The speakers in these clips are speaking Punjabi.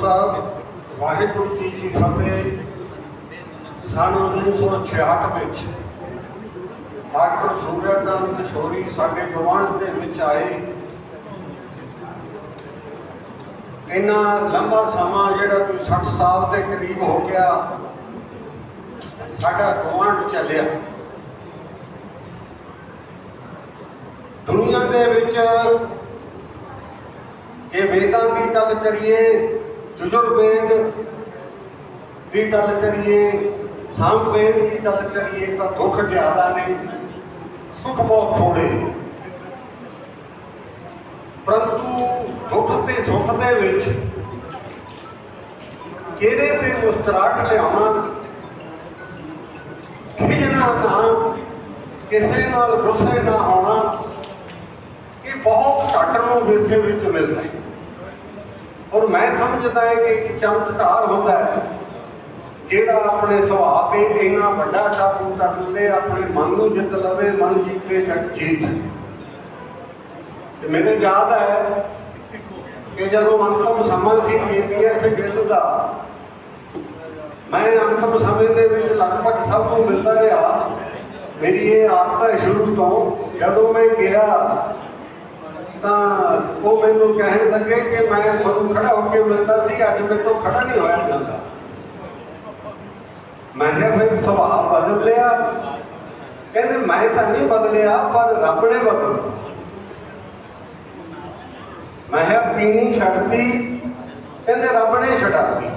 ਖਾਲਸਾ ਵਾਹਿਗੁਰੂ ਜੀ ਕੀ ਫਤਿਹ ਸਨ 1966 ਵਿੱਚ। ਡਾਕਟਰ ਸੂਰਿਆਕਾਂਤ ਕਿਸ਼ੋਰੀ ਸਾਡੇ ਗਵਾਂਢ ਦੇ ਵਿੱਚ ਆਏ। ਇੰਨਾ ਲੰਬਾ ਸਮਾਂ ਜਿਹੜਾ ਕੋਈ 60 ਸਾਲ ਦੇ ਕਰੀਬ ਹੋ ਗਿਆ, ਸਾਡਾ ਗਵਾਂਢ ਚੱਲਿਆ। ਦੁਨੀਆ ਦੇ ਵਿੱਚ ਜੇ ਵੇਦਾਂ ਦੀ ਗੱਲ ਕਰੀਏ ਯਜੁਰਵੇਦ ਦੀ ਗੱਲ ਕਰੀਏ, ਸਾਮਵੇਦ ਦੀ ਗੱਲ ਕਰੀਏ ਤਾਂ ਦੁੱਖ ਜ਼ਿਆਦਾ ਨੇ, ਸੁੱਖ ਬਹੁਤ ਥੋੜੇ ਪਰੰਤੂ ਦੁੱਖ ਤੇ ਸੁੱਖ ਦੇ ਵਿੱਚ ਚਿਹਰੇ ਤੇ ਮੁਸਕਰਾਹਟ ਲਿਆਉਣਾ? ਖਿਜਣਾ ਨਾ, ਕਿਸੇ ਨਾਲ ਗੁੱਸੇ ਨਾ ਹੋਣਾ, ਇਹ ਬਹੁਤ ਘੱਟ ਨੂੰ ਵਿਸੇ ਵਿੱਚ ਮਿਲਦਾ ਹੈ। ਔਰ ਮੈਂ ਸਮਝਦਾ ਹਾਂ ਕਿ ਇੱਕ ਚਮਤਕਾਰ ਹੁੰਦਾ ਹੈ, ਜਿਹੜਾ ਆਪਣੇ ਸੁਭਾਅ ਤੇ ਇੰਨਾ ਵੱਡਾ ਕਾਬੂ ਕਰ ਲਏ ਆਪਣੇ ਮਨ ਨੂੰ ਜਿੱਤ ਲਵੇ, ਮਨ ਜੀਤੇ ਜਗ ਜੀਤ। ਤੇ ਮੈਨੂੰ ਯਾਦ ਹੈ ਕਿ ਜਦੋਂ ਅੰਤਮ ਸਮਾਂ ਸੀ ਏਪੀਐਸ ਗਿੱਲ ਦਾ, ਮੈਂ ਅੰਤਮ ਸਮੇਂ ਦੇ ਵਿੱਚ ਲਗਭਗ ਸਭ ਨੂੰ ਮਿਲਦਾ ਰਿਹਾ। ਮੇਰੀ ਇਹ ਆਦਤ ਹੈ ਸ਼ੁਰੂ ਤੋਂ ਜਦੋਂ ਮੈਂ ਗਿਆ ਤਾਂ ਉਹ ਮੈਨੂੰ ਕਹਿਣ ਲੱਗੇ ਕਿ ਮੈਂ ਤੁਹਾਨੂੰ ਖੜਾ ਹੋ ਕੇ ਮਿਲਦਾ ਸੀ, ਅੱਜ ਮੇਰੇ ਤੋਂ ਖੜਾ ਨਹੀਂ ਹੋਇਆ ਜਾਂਦਾ। ਮੈਂ ਕਿਹਾ ਫਿਰ ਸੁਭਾਅ ਬਦਲ ਲਿਆ। ਕਹਿੰਦੇ, ਮੈਂ ਤਾਂ ਨਹੀਂ ਬਦਲਿਆ, ਪਰ ਰੱਬ ਨੇ ਬਦਲਤਾ ਮੈਂ ਕਿਹਾ, ਪੀਣੀ ਛੱਡਤੀ, ਕਹਿੰਦੇ ਰੱਬ ਨੇ ਛਡਾਤੀ।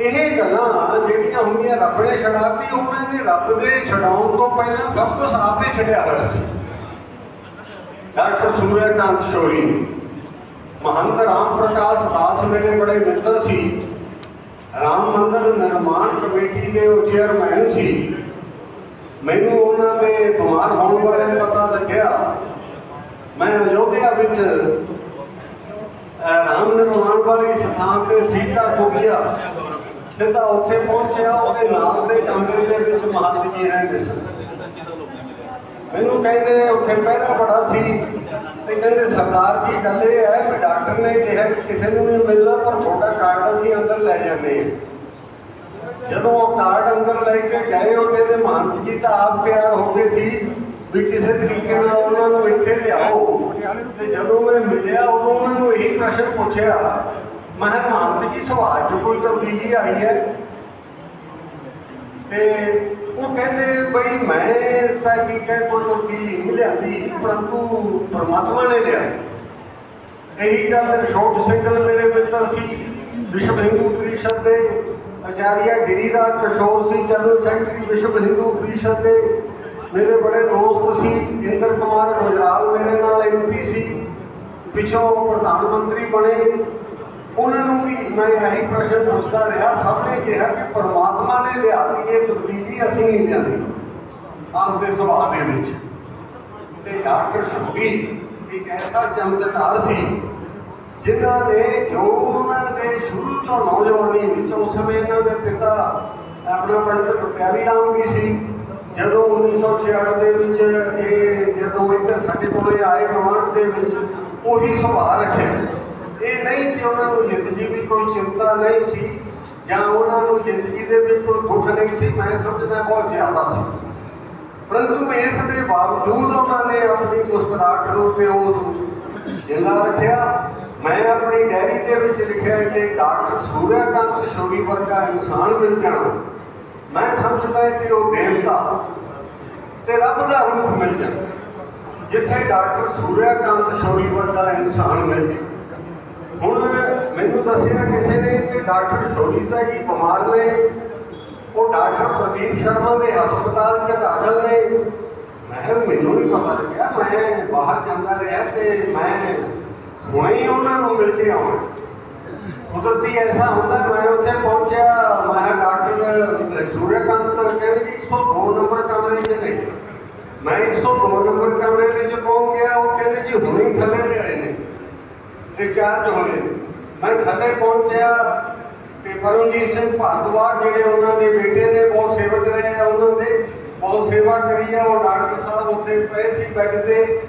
ਇਹ ਗੱਲਾਂ ਜਿਹੜੀਆਂ ਹੁੰਦੀਆਂ, ਰੱਬ ਨੇ ਛਡਾਤੀ ਉਹਨਾਂ ਨੇ ਰੱਬ ਦੇ ਛਡਾਉਣ ਤੋਂ ਪਹਿਲਾਂ ਸਭ ਕੁਝ ਆਪੇ ਛੱਡਿਆ ਹੋਇਆ ਸੀ। ਡਾਕਟਰ ਸੂਰਿਆਕਾਂਤ ਸ਼ੋਰੀ ਮਹੰਤ ਰਾਮ ਪ੍ਰਕਾਸ਼ ਦਾਸ ਮੇਰੇ ਬੜੇ ਮਿੱਤਰ ਸੀ। ਰਾਮ ਮੰਦਰ ਨਿਰਮਾਣ ਕਮੇਟੀ ਦੇ ਉਹ ਚੇਅਰਮੈਨ ਸੀ। ਮੈਨੂੰ ਉਹਨਾਂ ਦੇ ਬਿਮਾਰ ਹੋਣ ਬਾਰੇ ਪਤਾ ਲੱਗਿਆ। ਮੈਂ ਅਯੋਧਿਆ ਵਿੱਚ ਰਾਮ ਨਿਰਮਾਣ ਵਾਲੀ ਸਥਾਨ ਤੇ ਸੀਤਾ ਕੁਟਿਆ ਸਿੱਧਾ ਉੱਥੇ ਪਹੁੰਚਿਆ, ਉਹਦੇ ਨਾਲ ਦੇ ਕਮਰੇ ਦੇ ਵਿੱਚ ਮਹੰਤ ਜੀ ਰਹਿੰਦੇ ਸਨ। ਮੈਨੂੰ ਕਹਿੰਦੇ ਉੱਥੇ ਪਹਿਰਾ ਬੜਾ ਸੀ ਤੇ ਕਹਿੰਦੇ ਸਰਦਾਰ ਜੀ ਗੱਲ ਇਹ ਹੈ ਕਿ ਡਾਕਟਰ ਨੇ ਕਿਹਾ ਕਿ ਕਿਸੇ ਨੂੰ ਨਹੀਂ ਮਿਲਣਾ ਪਰ ਤੁਹਾਡਾ ਕਾਰਡ ਅਸੀਂ ਅੰਦਰ ਲੈ ਜਾਂਦੇ ਹਾਂ। ਜਦੋਂ ਉਹ ਕਾਰਡ ਅੰਦਰ ਲੈ ਕੇ ਗਏ ਉਹ ਕਹਿੰਦੇ ਮਹੰਤ ਜੀ ਤਾਂ ਆਪ ਤਿਆਰ ਹੋ ਗਏ ਸੀ ਵੀ ਕਿਸੇ ਤਰੀਕੇ ਨਾਲ ਉਹਨਾਂ ਨੂੰ ਇੱਥੇ ਲਿਆਓ। ਤੇ ਜਦੋਂ ਮੈਂ ਮਿਲਿਆ ਉਦੋਂ ਉਹਨਾਂ ਨੂੰ ਇਹੀ ਪ੍ਰਸ਼ਨ ਪੁੱਛਿਆ ਮੈਂ ਕਿਹਾ, ਮਹੰਤ ਜੀ ਸੁਭਾਅ 'ਚ ਕੋਈ ਤਬਦੀਲੀ ਆਈ ਹੈ? ਤੇ ਉਹ ਕਹਿੰਦੇ ਬਈ ਮੈਂ ਤਾਂ ਕੀ ਕਹਿ ਕੋਈ ਤਬਦੀਲੀ ਨਹੀਂ ਲਿਆਂਦੀ, ਪਰੰਤੂ ਪਰਮਾਤਮਾ ਨੇ ਲਿਆਂਦੀ। ਇਹੀ ਗੱਲ ਛੋਟ ਸਿੰਘਲ ਮੇਰੇ ਮਿੱਤਰ ਸੀ, ਵਿਸ਼ਵ ਹਿੰਦੂ ਪ੍ਰੀਸ਼ਦ ਦੇ ਆਚਾਰੀਆ ਗਿਰੀਰਾਜ ਕਿਸ਼ੋਰ ਸੀ ਜਨਰਲ ਸੈਕਟਰੀ ਵਿਸ਼ਵ ਹਿੰਦੂ ਪ੍ਰੀਸ਼ਦ ਦੇ ਮੇਰੇ ਬੜੇ ਦੋਸਤ ਸੀ, ਇੰਦਰ ਕੁਮਾਰ ਗੁਜਰਾਲ ਮੇਰੇ ਨਾਲ ਐਮਪੀ ਸੀ, ਪਿੱਛੋਂ ਪ੍ਰਧਾਨ ਮੰਤਰੀ ਬਣੇ। ਉਹਨਾਂ ਨੂੰ ਵੀ ਮੈਂ ਇਹੀ ਪ੍ਰਸ਼ਨ ਪੁੱਛਦਾ ਰਿਹਾ, ਸਭ ਨੇ ਕਿਹਾ ਕਿ ਪਰਮਾਤਮਾ ਨੇ ਲਿਆਤੀ ਇਹ ਤਬਦੀਲੀ, ਅਸੀਂ ਨਹੀਂ ਲਿਆਂਦੀ। ਆਪਦੇ ਸੁਭਾਅ ਦੇ ਵਿੱਚ। ਤੇ ਡਾਕਟਰ ਸ਼ੋਭੀ ਇੱਕ ਐਸਾ ਚਮਤਕਾਰ ਸੀ, ਜਿਨ੍ਹਾਂ ਨੇ ਜੋ ਉਹਨਾਂ ਦੇ ਸ਼ੁਰੂ ਤੋਂ ਨੌਜਵਾਨੀ ਵਿੱਚ, ਉਸ ਸਮੇਂ ਇਹਨਾਂ ਦੇ ਪਿਤਾ ਆਪਣਾ ਪੰਡਿਤ ਪਿਆਰੀ ਰਾਮ ਵੀ ਸੀ। ਜਦੋਂ 1966 ਦੇ ਵਿੱਚ ਇਹ ਜਦੋਂ ਇੱਧਰ ਸਾਡੇ ਕੋਲੇ ਆਏ ਗਵਾਂਢ ਦੇ ਵਿੱਚ ਉਹੀ ਸੁਭਾਅ ਰੱਖਿਆ। ਇਹ ਨਹੀਂ ਕਿ ਉਹਨਾਂ ਨੂੰ ਜ਼ਿੰਦਗੀ ਵੀ ਕੋਈ ਚਿੰਤਾ ਨਹੀਂ ਸੀ ਜਾਂ ਉਹਨਾਂ ਨੂੰ ਜ਼ਿੰਦਗੀ ਦੇ ਵਿੱਚ ਕੋਈ ਦੁੱਖ ਨਹੀਂ ਸੀ, ਮੈਂ ਸਮਝਦਾ ਬਹੁਤ ਜ਼ਿਆਦਾ ਸੀ। ਪਰੰਤੂ ਇਸ ਦੇ ਬਾਵਜੂਦ ਉਹਨਾਂ ਨੇ ਆਪਣੀ ਮੁਸਕਰਾਹਟ ਨੂੰ ਤੇ ਉਸ ਜਿੰਦਾ ਰੱਖਿਆ। ਮੈਂ ਆਪਣੀ ਡਾਇਰੀ ਦੇ ਵਿੱਚ ਲਿਖਿਆ ਕਿ ਡਾਕਟਰ ਸੂਰਿਆਕਾਂਤ ਸ਼ੋਰੀ ਵਰਗਾ ਇਨਸਾਨ ਮਿਲ ਜਾਣਾ। ਮੈਂ ਸਮਝਦਾ ਕਿ ਉਹ ਦੇਵਤਾ ਤੇ ਰੱਬ ਦਾ ਰੂਪ ਮਿਲ ਜਾਣਾ। ਜਿੱਥੇ ਡਾਕਟਰ ਸੂਰਿਆਕਾਂਤ ਸ਼ੋਰੀ ਵਰਗਾ ਇਨਸਾਨ ਮਿਲ ਜੇ ਹੁਣ ਮੈਨੂੰ ਦੱਸਿਆ ਕਿਸੇ ਨੇ ਕਿ ਡਾਕਟਰ ਸੋਨੀਤਾ ਜੀ ਬਿਮਾਰ ਨੇ। ਉਹ ਡਾਕਟਰ ਪ੍ਰਦੀਪ ਸ਼ਰਮਾ ਦੇ ਹਸਪਤਾਲ 'ਚ ਦਾਖਲ ਨੇ। ਮੈਂ ਕਿਹਾ, ਮੈਨੂੰ ਨਹੀਂ ਪਤਾ ਲੱਗਿਆ, ਮੈਂ ਬਾਹਰ ਜਾਂਦਾ ਰਿਹਾ ਤੇ ਮੈਂ ਹੁਣੇ ਉਹਨਾਂ ਨੂੰ ਮਿਲ ਕੇ ਆਉਣਾ। ਕੁਦਰਤੀ ਐਸਾ ਹੁੰਦਾ, ਮੈਂ ਉੱਥੇ ਪਹੁੰਚਿਆ, ਮੈਂ ਡਾਕਟਰ ਸੂਰਿਆਕਾਂਤ ਕਹਿੰਦੇ ਜੀ 102 ਨੰਬਰ ਕਮਰੇ 'ਚ ਨੇ। ਮੈਂ 102 ਨੰਬਰ ਕਮਰੇ ਵਿੱਚ ਪਹੁੰਚ ਗਿਆ, ਉਹ ਕਹਿੰਦੇ ਜੀ ਹੁਣੇ ਥੱਲੇ ਦੇ ਆਏ ਨੇ। ਡਿਸਚਾਰਜ ਹੋਏ। ਮੈਂ ਥੱਲੇ ਪਹੁੰਚਿਆ ਤੇ ਪਰਮਜੀਤ ਸਿੰਘ ਭਾਰਦਵਾਜ ਜਿਹੜੇ ਉਹਨਾਂ ਦੇ ਬੇਟੇ ਨੇ, ਬਹੁਤ ਸੇਵਕ ਰਹੇ ਆ ਉਹਨਾਂ ਦੇ, ਬਹੁਤ ਸੇਵਾ ਕਰੀ ਆ। ਉਹ ਡਾਕਟਰ ਸਾਹਿਬ ਉੱਥੇ ਪਏ ਸੀ ਬੈੱਡ ਤੇ।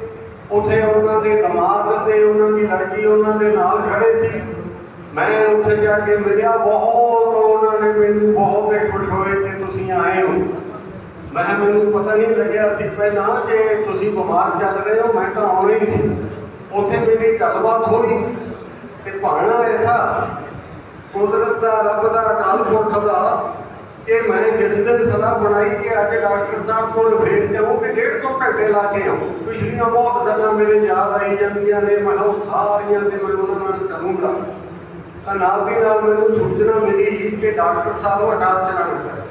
ਉੱਥੇ ਉਹਨਾਂ ਦੇ ਦਮਾਦ ਤੇ ਉਹਨਾਂ ਦੀ ਲੜਕੀ ਉਹਨਾਂ ਦੇ ਨਾਲ ਖੜੇ ਸੀ। ਮੈਂ ਉੱਥੇ ਜਾ ਕੇ ਮਿਲਿਆ। ਬਹੁਤ ਉਹਨਾਂ ਨੇ ਮੈਨੂੰ ਬਹੁਤ ਹੀ ਖੁਸ਼ ਹੋਏ ਕਿ ਤੁਸੀਂ ਆਏ ਹੋ। ਮੈਂ ਮੈਨੂੰ ਪਤਾ ਨਹੀਂ ਲੱਗਿਆ ਸੀ ਪਹਿਲਾਂ ਕਿ ਤੁਸੀਂ ਬਿਮਾਰ ਚੱਲ ਰਹੇ ਹੋ। ਮੈਂ ਤਾਂ ਆਉਣਾ ਹੀ ਸੀ। ਉੱਥੇ ਮੇਰੀ ਗੱਲਬਾਤ ਹੋਈ ਤੇ ਭਾਣਾ ਐਸਾ ਕੁਦਰਤ ਦਾ, ਰੱਬ ਦਾ ਅਕਾਲ ਪੁਰਖ ਦਾ ਕਿ ਮੈਂ ਜਿਸ ਦਿਨ ਸਲਾਹ ਬਣਾਈ ਕਿ ਅੱਜ ਡਾਕਟਰ ਸਾਹਿਬ ਕੋਲ ਫੇਰ ਜਾਊਂ ਕਿ ਡੇਢ ਤੋਂ ਘੰਟੇ ਲਾ ਕੇ ਆਉਂ ਪਿਛਲੀਆਂ ਬਹੁਤ ਗੱਲਾਂ ਮੇਰੇ ਯਾਦ ਆਈ ਜਾਂਦੀਆਂ ਨੇ, ਮੈਂ ਉਹ ਸਾਰੀਆਂ ਤੇ ਮੈਂ ਉਹਨਾਂ ਨਾਲ ਕਰੂੰਗਾ। ਤਾਂ ਨਾਲ ਦੀ ਨਾਲ ਮੈਨੂੰ ਸੂਚਨਾ ਮਿਲੀ ਕਿ ਡਾਕਟਰ ਸਾਹਿਬ ਹਟਾਤ ਚਲਾਣ ਕਰ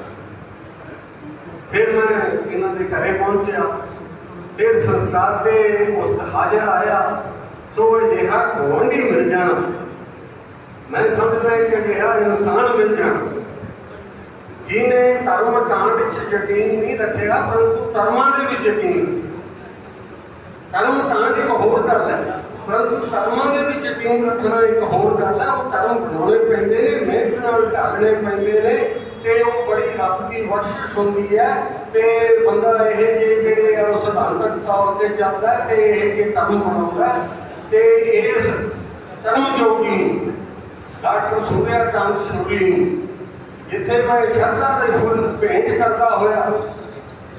ਫਿਰ ਮੈਂ ਇਹਨਾਂ ਦੇ ਘਰੇ ਪਹੁੰਚਿਆ। ਫਿਰ ਸੰਸਕਾਰ ਦੇ ਉਸ ਹਾਜ਼ਰ ਆਇਆ, ਸੋ ਅਜਿਹਾ ਗੁਆਂਢੀ ਮਿਲ ਜਾਣਾ? ਮੈਂ ਸਮਝਦਾ ਕਿ ਅਜਿਹਾ ਇਨਸਾਨ ਮਿਲ ਜਾਣਾ। ਜਿਹਨੇ ਧਰਮ ਕਾਂਡ 'ਚ ਯਕੀਨ ਨਹੀਂ ਰੱਖਿਆ, ਪਰੰਤੂ ਧਰਮਾਂ ਦੇ ਵਿੱਚ ਯਕੀਨ ਧਰਮ ਕਾਂਡ ਇੱਕ ਹੋਰ ਗੱਲ ਹੈ, ਪਰੰਤੂ ਧਰਮਾਂ ਦੇ ਵਿੱਚ ਯਕੀਨ ਰੱਖਣਾ ਇੱਕ ਹੋਰ ਗੱਲ ਹੈ। ਉਹ ਧਰਮ ਬਣਾਉਣੇ ਪੈਂਦੇ ਨੇ, ਮਿਹਨਤ ਨਾਲ ਢਾਲਣੇ ਪੈਂਦੇ ਨੇ ਤੇ ਉਹ ਰੱਬ ਦੀ ਬਖਸ਼ਿਸ਼ ਹੁੰਦੀ ਹੈ ਤੇ ਬੰਦਾ ਇਹ ਜਿਹੇ ਜਿਹੜੇ ਸਿਧਾਂਤਕ ਤੌਰ ਤੇ ਚੱਲਦਾ ਤੇ ਇਹ ਜੇ ਧਰਮ ਬਣਾਉਂਦਾ ਤੇ ਇਸ ਧਰਮ ਜੋਗੀ ਡਾਕਟਰ ਸੂਰਿਆ ਕਾਂਤ ਸੂਰੀ ਜਿੱਥੇ ਮੈਂ ਸ਼ਰਧਾ ਦੇ ਫੁੱਲ ਭੇਂਟ ਕਰਦਾ ਹੋਇਆ,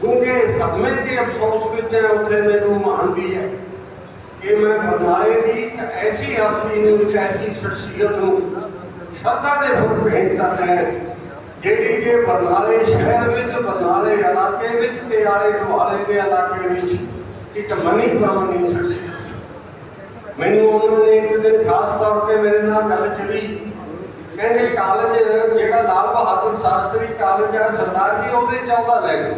ਕਿਉਂਕਿ ਸਮੇਂ ਦੇ ਅਫਸੋਸ ਵਿੱਚ ਹੈ ਉੱਥੇ ਮੈਨੂੰ ਮਾਣਦੀ ਹੈ ਕਿ ਮੈਂ ਬਰਨਾਲੇ ਦੀ ਇੱਕ ਐਸੀ ਹਸਤੀ ਨੂੰ, ਇੱਕ ਐਸੀ ਸ਼ਖਸੀਅਤ ਨੂੰ ਸ਼ਰਧਾ ਦੇ ਫੁੱਲ ਭੇਂਟ ਕਰਦਾ ਹੈ। ਜਿਹੜੀ ਕਿ ਬਰਨਾਲੇ ਸ਼ਹਿਰ ਵਿੱਚ, ਬਰਨਾਲੇ ਇਲਾਕੇ ਵਿੱਚ ਤੇ ਆਲੇ ਦੁਆਲੇ ਦੇ ਇਲਾਕੇ ਵਿੱਚ ਇੱਕ ਮਨੀ ਪ੍ਰਮਾਣੀ ਸ਼ਖਸੀਅਤ ਮੈਨੂੰ ਉਹਨਾਂ ਨੇ ਇੱਕ ਦਿਨ ਖਾਸ ਤੌਰ ਤੇ ਮੇਰੇ ਨਾਲ ਗੱਲ ਕਰੀ ਕਹਿੰਦੇ ਕਾਲਜ ਜਿਹੜਾ ਲਾਲ ਬਹਾਦਰ ਸ਼ਾਸਤਰੀ ਕਾਲਜ ਹੈ, ਸਰਦਾਰ ਜੀ, ਉਹਦੇ ਚਾਹੁੰਦਾ ਲੈ ਗਏ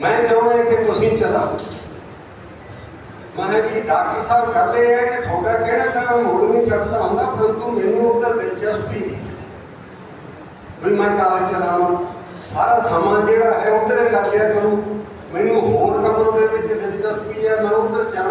ਮੈਂ ਚਾਹੁੰਦਾ ਕਿ ਤੁਸੀਂ ਚਲਾਓ। ਮੈਂ ਕਿਹਾ ਜੀ, ਡਾਕਟਰ ਸਾਹਿਬ ਕਹਿੰਦੇ ਇਹ ਹੈ ਕਿ ਤੁਹਾਡਾ ਵੀ ਮੈਂ ਕਾਲਜ ਚਲਾਵਾਂ। ਸਾਰਾ ਸਮਾਂ ਜਿਹੜਾ ਹੈ ਉਧਰ ਹੀ ਲੱਗਿਆ ਕਰੂ ਮੈਨੂੰ ਹੋਰ ਕੰਮਾਂ ਦੇ ਵਿੱਚ ਦਿਲਚਸਪੀ ਹੈ, ਮੈਂ ਉਧਰ ਜਾਣਾ